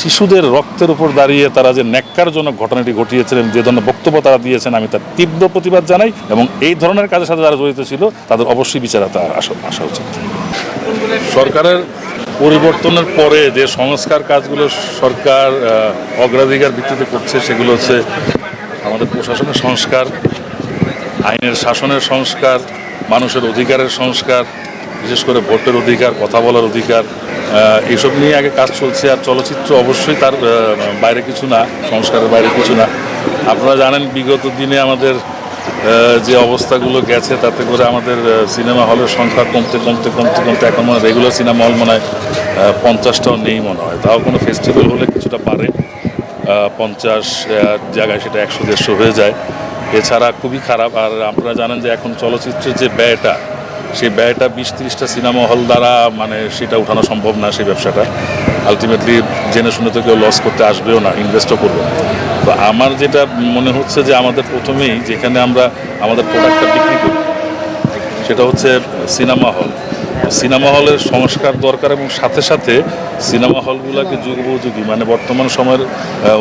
শিশুদের রক্তের উপর দাঁড়িয়ে তারা যে ন্যাক্কারজনক ঘটনাটি ঘটিয়েছিলেন, যে ধরনের বক্তব্য তারা দিয়েছেন, আমি তার তীব্র প্রতিবাদ জানাই এবং এই ধরনের কাজের সাথে যারা জড়িত ছিল, তাদের অবশ্যই বিচারতা আসা আসা উচিত। সরকারের পরিবর্তনের পরে যে সংস্কার কাজগুলো সরকার অগ্রাধিকার ভিত্তিতে করছে, সেগুলো হচ্ছে আমাদের প্রশাসনের সংস্কার, আইনের শাসনের সংস্কার, মানুষের অধিকারের সংস্কার, বিশেষ করে ভোটের অধিকার, কথা বলার অধিকার এইসব নিয়ে আগে কাজ চলছে আর চলচ্চিত্র অবশ্যই তার বাইরে কিছু না, সংস্কারের বাইরে কিছু না। আপনারা জানেন বিগত দিনে আমাদের যে অবস্থাগুলো গেছে, তাতে করে আমাদের সিনেমা হলের সংখ্যা কমতে কমতে কমতে কমতে এখন মনে রেগুলার সিনেমা হল মনে হয় পঞ্চাশটাও নেই মনে হয়। তাও কোনো ফেস্টিভ্যাল হলে কিছুটা পারে পঞ্চাশ জায়গায় সেটা একশো, দেড়শো হয়ে যায়। এছাড়া খুবই খারাপ। আর আপনারা জানেন যে এখন চলচ্চিত্রের যে ব্যয়টা সেই ব্যয়টা বিশ তিরিশটা সিনেমা হল দ্বারা মানে সেটা উঠানো সম্ভব না সেই ব্যবসাটা। আলটিমেটলি জেনে শুনে তো কেউ লস করতে আসবেও না ইনভেস্টও করবে না। তো আমার যেটা মনে হচ্ছে যে আমাদের প্রথমেই যেখানে আমরা আমাদের প্রোডাক্টটা বিক্রি করি, সেটা হচ্ছে সিনেমা হল। সিনেমা হলের সংস্কার দরকার এবং সাথে সাথে সিনেমা হলগুলোকে যুগোপযোগী মানে বর্তমান সময়ের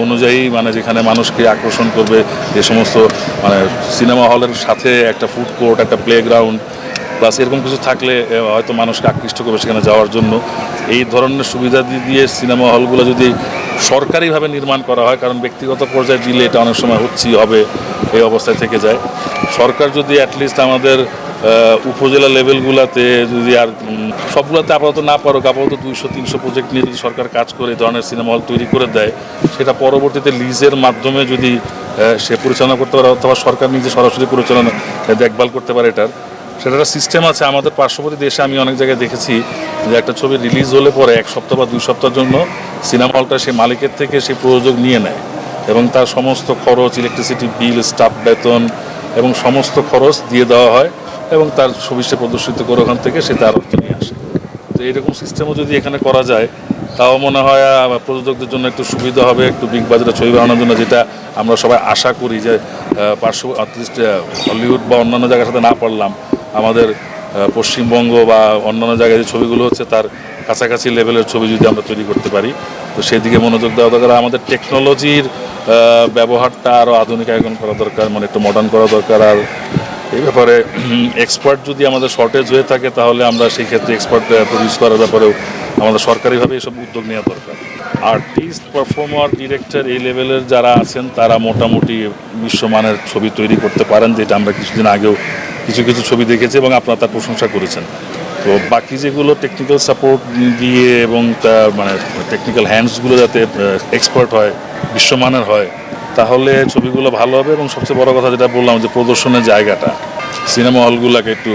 অনুযায়ী মানে যেখানে মানুষকে আকর্ষণ করবে, যে সমস্ত মানে সিনেমা হলের সাথে একটা ফুড কোর্ট একটা প্লেগ্রাউন্ড প্লাস এরকম কিছু থাকলে হয়তো মানুষকে আকৃষ্ট করবে সেখানে যাওয়ার জন্য। এই ধরনের সুবিধা দিয়ে সিনেমা হলগুলো যদি সরকারিভাবে নির্মাণ করা হয়, কারণ ব্যক্তিগত পর্যায়ে দিলে এটা অনেক সময় হচ্ছেই, হবে, এই অবস্থায় থেকে যায়। সরকার যদি অ্যাটলিস্ট আমাদের উপজেলা লেভেলগুলোতে যদি আর সবগুলোতে আপাতত না পারুক, আপাতত দুইশো, তিনশো প্রজেক্ট নিয়ে যদি সরকার কাজ করে, ধরনের সিনেমা হল তৈরি করে দেয়, সেটা পরবর্তীতে লিজের মাধ্যমে যদি সে পরিচালনা করতে পারে, অথবা সরকার নিজে সরাসরি পরিচালনা দেখভাল করতে পারে এটার। সেটার একটা সিস্টেম আছে। আমাদের পার্শ্ববর্তী দেশে আমি অনেক জায়গায় দেখেছি যে একটা ছবি রিলিজ হলে পরে এক সপ্তাহ বা দুই সপ্তাহের জন্য সিনেমা হলটা সেই মালিকের থেকে সেই প্রযোজক নিয়ে নেয় এবং তার সমস্ত খরচ ইলেকট্রিসিটি বিল স্টাফ বেতন এবং সমস্ত খরচ দিয়ে দেওয়া হয় এবং তার ছবি সে প্রদর্শিত করে ওখান থেকে সে তার অর্থ নিয়ে আসে। তো এইরকম সিস্টেমও যদি এখানে করা যায়, তাও মনে হয় প্রযোজকদের জন্য একটু সুবিধা হবে, একটু বিগ বাজারে ছবি বানানোর জন্য, যেটা আমরা সবাই আশা করি যে পার্শ্ব অ্যাটলিস্ট হলিউড বা অন্যান্য জায়গার সাথে না পারলাম আমাদের পশ্চিমবঙ্গ বা অন্যান্য জায়গায় যে ছবিগুলো হচ্ছে তার কাছাকাছি লেভেলের ছবি যদি আমরা তৈরি করতে পারি, তো সেদিকে মনোযোগ দেওয়া দরকার। আমাদের টেকনোলজির ব্যবহারটা আরও আধুনিক আধুনিকায়ন করা দরকার মানে একটু মডার্ন করা দরকার। আর এই ব্যাপারে এক্সপার্ট যদি আমাদের শর্টেজ হয়ে থাকে, তাহলে আমরা সেই ক্ষেত্রে এক্সপার্ট প্রডিউস করার ব্যাপারেও আমাদের সরকারিভাবে এসব উদ্যোগ নেওয়া দরকার। আর্টিস্ট পারফর্মার ডিরেক্টর এই লেভেলের যারা আছেন, তারা মোটামুটি বিশ্বমানের ছবি তৈরি করতে পারেন, যেটা আমরা কিছুদিন আগেও কিছু কিছু ছবি দেখেছে এবং আপনারা তার প্রশংসা করেছেন। তো বাকি যেগুলো টেকনিক্যাল সাপোর্ট দিয়ে এবং তার মানে টেকনিক্যাল হ্যান্ডসগুলো যাতে এক্সপার্ট হয়, বিশ্বমানের হয়, তাহলে ছবিগুলো ভালো হবে এবং সবচেয়ে বড় কথা যেটা বললাম যে প্রদর্শনের জায়গাটা সিনেমা হলগুলোকে একটু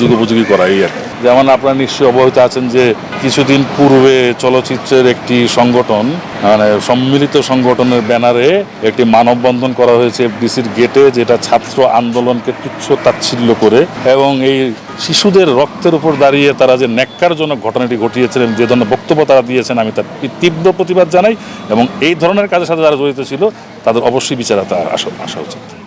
যুগোপযোগী করা এই আর। যেমন আপনারা নিশ্চয়ই অবহিত আছেন যে কিছুদিন পূর্বে চলচ্চিত্রের একটি সংগঠন মানে সম্মিলিত সংগঠনের ব্যানারে একটি মানববন্ধন করা হয়েছে ডিসির গেটে, যেটা ছাত্র আন্দোলনকে তুচ্ছ তাচ্ছিল্য করে এবং এই শিশুদের রক্তের উপর দাঁড়িয়ে তারা যে ন্যাক্কারজনক ঘটনাটি ঘটিয়েছিলেন, যে ধরনের বক্তব্য তারা দিয়েছেন, আমি তার তীব্র প্রতিবাদ জানাই এবং এই ধরনের কাজের সাথে যারা জড়িত ছিল, তাদের অবশ্যই বিচারতা আসা আসা উচিত